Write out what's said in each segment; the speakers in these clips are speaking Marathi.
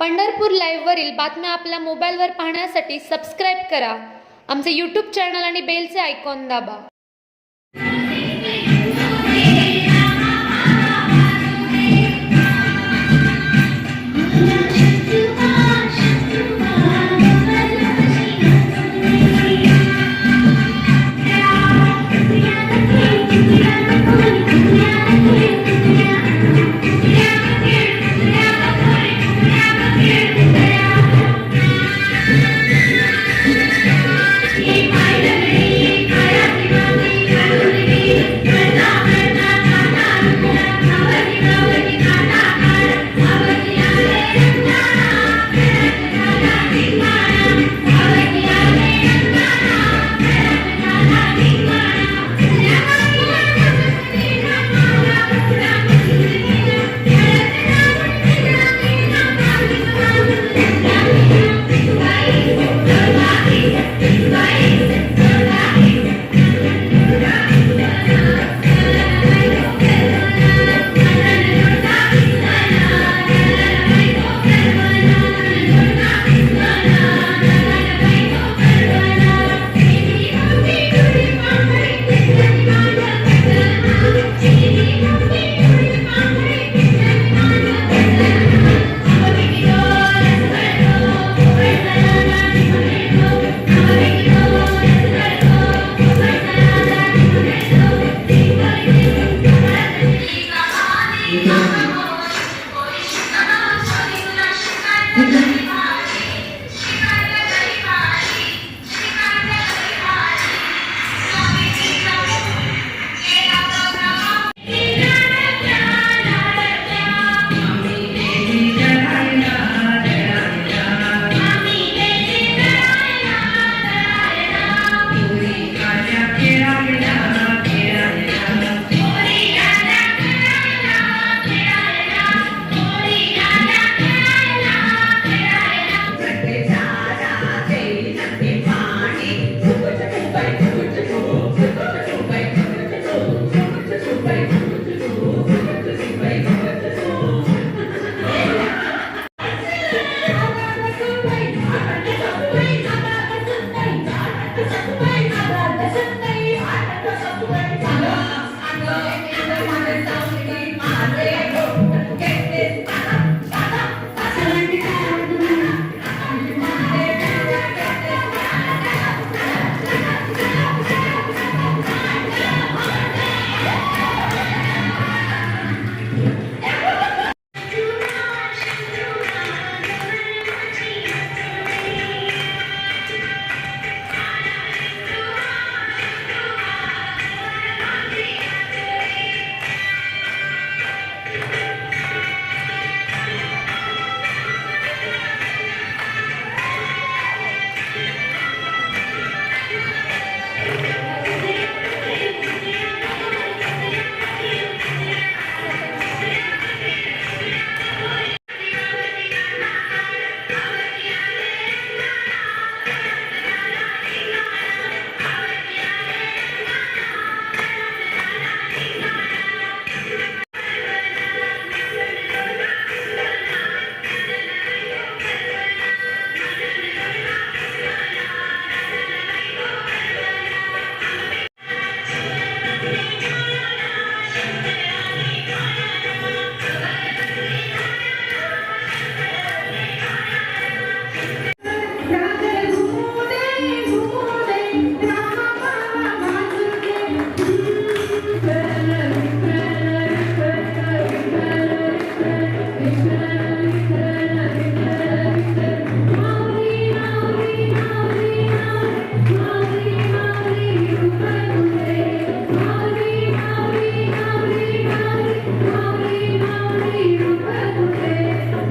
पंढरपूर लाईव्हवरील बातम्या आपल्या मोबाईलवर पाहण्यासाठी सबस्क्राईब करा. आमचे यूट्यूब चॅनल आणि बेलचे आयकॉन दाबा.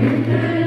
Amen.